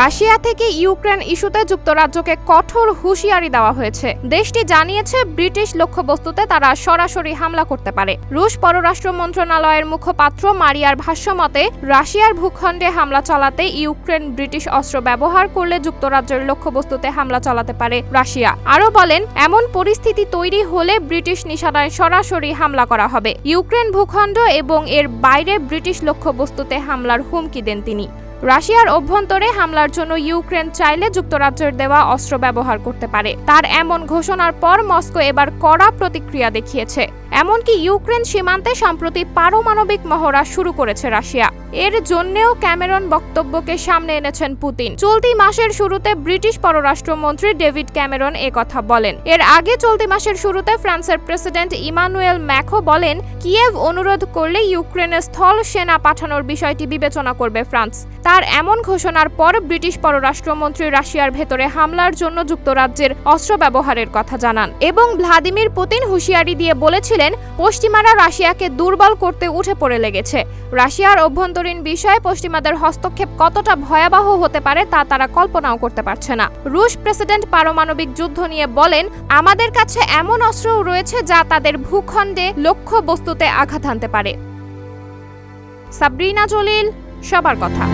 Russia থেকে Ukraine ইস্যুতে যুক্তরাজ্যকে কঠোর হুঁশিয়ারি দেওয়া হয়েছে। দেশটি জানিয়েছে, ব্রিটিশ লক্ষ্যবস্তুতে তারা সরাসরি হামলা করতে পারে। রুশ পররাষ্ট্র মন্ত্রণালয়ের মুখপাত্র মারিয়ার ভাষ্যমতে রাশিয়ার ভূখণ্ডে হামলা চালাতে ইউক্রেন ব্রিটিশ অস্ত্র ব্যবহার করলে যুক্তরাজ্যের লক্ষ্যবস্তুতে হামলা চালাতে পারে রাশিয়া। আরও বলেন, এমন পরিস্থিতি তৈরি হলে ব্রিটিশ নিশানায় সরাসরি হামলা করা হবে। ইউক্রেন ভূখণ্ড এবং এর বাইরে ব্রিটিশ লক্ষ্যবস্তুতে হামলার হুমকি দেন তিনি। রাশিয়ার অভ্যন্তরে হামলার জন্য ইউক্রেন চাইলে যুক্তরাজ্যের দেওয়া অস্ত্র ব্যবহার করতে পারে। তার এমন ঘোষণার পর মস্কো এবার কড়া প্রতিক্রিয়া দেখিয়েছে। এমনকি ইউক্রেন সীমান্তে সম্প্রতি পারমাণবিক মহড়া শুরু করেছে রাশিয়া। এর জন্যেও ক্যামেরন বক্তব্যকে সামনে এনেছেন পুতিন। চলতি মাসের শুরুতে ব্রিটিশ পররাষ্ট্রমন্ত্রী ডেভিড ক্যামেরন কথা বলেন। এর আগে চলতি মাসের শুরুতে ফ্রান্সের প্রেসিডেন্ট ইমানুয়েল ম্যাখো বলেন, কিয়েভ অনুরোধ করলে ইউক্রেনে স্থল সেনা পাঠানোর বিষয়টি বিবেচনা করবে ফ্রান্স। তার এমন ঘোষণার পর ব্রিটিশ পররাষ্ট্রমন্ত্রী রাশিয়ার ভেতরে হামলার জন্য যুক্তরাজ্যের অস্ত্র ব্যবহারের কথা জানান এবং ভ্লাদিমির পুতিন হুঁশিয়ারি দিয়ে বলেছিলেন, পশ্চিমারা রাশিয়াকে দুর্বল করতে উঠে পড়ে লেগেছে। রাশিয়ার অভ্যন্তরীণ বিষয়ে পশ্চিমাদের হস্তক্ষেপ কতটা ভয়াবহ হতে পারে তা তারা কল্পনাও করতে পারছে না। রুশ প্রেসিডেন্ট পারমাণবিক যুদ্ধ নিয়ে বলেন, আমাদের কাছে এমন অস্ত্রও রয়েছে যা তাদের ভূখণ্ডে লক্ষ্য বস্তুতে আঘাত হানতে পারে। সাবরিনা জলিল, সবার কথা।